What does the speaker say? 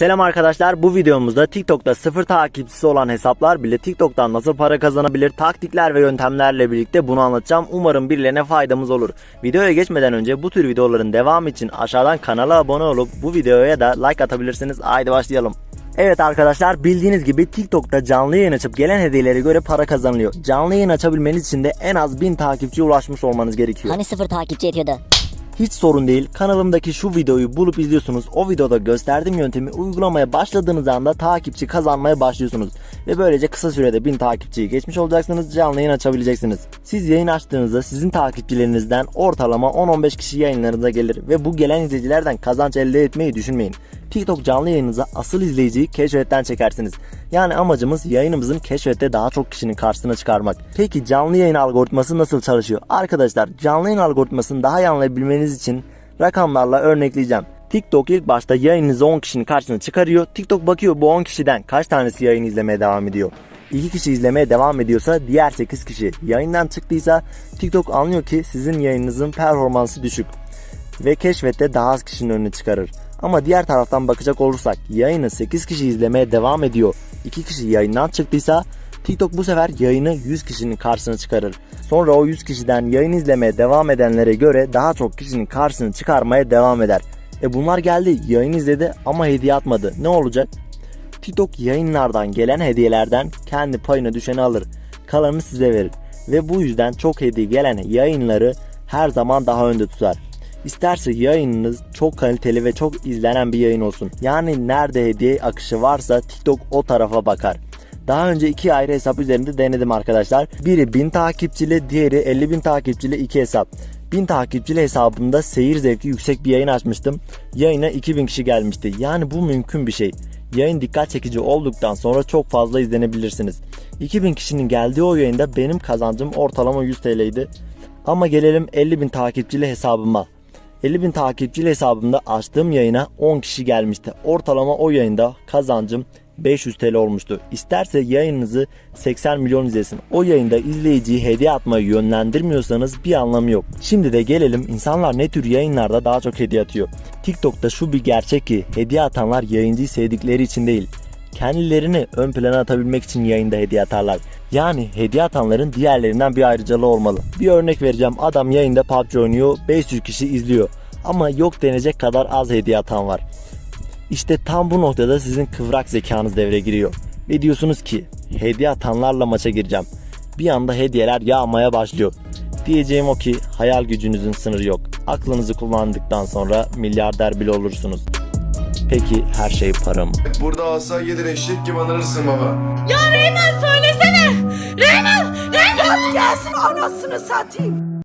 Selam arkadaşlar bu videomuzda TikTok'ta sıfır takipçisi olan hesaplar bile TikTok'tan nasıl para kazanabilir taktikler ve yöntemlerle birlikte bunu anlatacağım. Umarım birilerine faydamız olur. Videoya geçmeden önce bu tür videoların devamı için aşağıdan kanala abone olup bu videoya da like atabilirsiniz. Haydi başlayalım. Evet arkadaşlar bildiğiniz gibi TikTok'ta canlı yayın açıp gelen hediyelere göre para kazanılıyor. Canlı yayın açabilmeniz için de en az 1000 takipçiye ulaşmış olmanız gerekiyor. Hani sıfır takipçi yetiyordu. Hiç sorun değil. Kanalımdaki şu videoyu bulup izliyorsunuz. O videoda gösterdiğim yöntemi uygulamaya başladığınız anda takipçi kazanmaya başlıyorsunuz. Ve böylece kısa sürede 1000 takipçiyi geçmiş olacaksınız. Canlı yayın açabileceksiniz. Siz yayın açtığınızda sizin takipçilerinizden ortalama 10-15 kişi yayınlarınıza gelir. Ve bu gelen izleyicilerden kazanç elde etmeyi düşünmeyin. TikTok canlı yayınınıza asıl izleyiciyi keşfetten çekersiniz. Yani amacımız yayınımızın keşfette daha çok kişinin karşısına çıkarmak. Peki canlı yayın algoritması nasıl çalışıyor? Arkadaşlar canlı yayın algoritmasını daha iyi anlayabilmeniz için rakamlarla örnekleyeceğim. TikTok ilk başta yayınınızı 10 kişinin karşısına çıkarıyor. TikTok bakıyor bu 10 kişiden kaç tanesi yayın izlemeye devam ediyor. 2 kişi izlemeye devam ediyorsa diğer 8 kişi yayından çıktıysa TikTok anlıyor ki sizin yayınınızın performansı düşük ve keşfette daha az kişinin önüne çıkarır. Ama diğer taraftan bakacak olursak yayını 8 kişi izlemeye devam ediyor. 2 kişi yayından çıktıysa TikTok bu sefer yayını 100 kişinin karşısına çıkarır. Sonra o 100 kişiden yayın izlemeye devam edenlere göre daha çok kişinin karşısına çıkarmaya devam eder. E bunlar geldi yayın izledi ama hediye atmadı. Ne olacak? TikTok yayınlardan gelen hediyelerden kendi payına düşeni alır. Kalanını size verir. Ve bu yüzden çok hediye gelen yayınları her zaman daha önde tutar. İsterse yayınınız çok kaliteli ve çok izlenen bir yayın olsun. Yani nerede hediye akışı varsa TikTok o tarafa bakar. Daha önce iki ayrı hesap üzerinde denedim arkadaşlar. Biri 1000 takipçili, diğeri 50 bin takipçili iki hesap. 1000 takipçili hesabımda seyir zevki yüksek bir yayın açmıştım. Yayına 2000 kişi gelmişti. Yani bu mümkün bir şey. Yayın dikkat çekici olduktan sonra çok fazla izlenebilirsiniz. 2000 kişinin geldiği o yayında benim kazancım ortalama 100 TL'ydi. Ama gelelim 50 bin takipçili hesabıma. 50 bin takipçili hesabımda açtığım yayına 10 kişi gelmişti. Ortalama o yayında kazancım 500 TL olmuştu. İsterse yayınınızı 80 milyon izlesin. O yayında izleyiciyi hediye atmayı yönlendirmiyorsanız bir anlamı yok. Şimdi de gelelim insanlar ne tür yayınlarda daha çok hediye atıyor. TikTok'ta şu bir gerçek ki hediye atanlar yayıncıyı sevdikleri için değil kendilerini ön plana atabilmek için yayında hediye atarlar. Yani hediye atanların diğerlerinden bir ayrıcalığı olmalı. Bir örnek vereceğim. Adam yayında PUBG oynuyor. 500 kişi izliyor. Ama yok denecek kadar az hediye atan var. İşte tam bu noktada sizin kıvrak zekanız devreye giriyor. Ve diyorsunuz ki hediye atanlarla maça gireceğim. Bir anda hediyeler yağmaya başlıyor. Diyeceğim o ki hayal gücünüzün sınırı yok. Aklınızı kullandıktan sonra milyarder bile olursunuz. Peki her şey para mı? Burada asa gelir eşek gibi anırırsın baba. Ya Reymen söylesene. Reymen, Reymen. gelsin anasını satayım.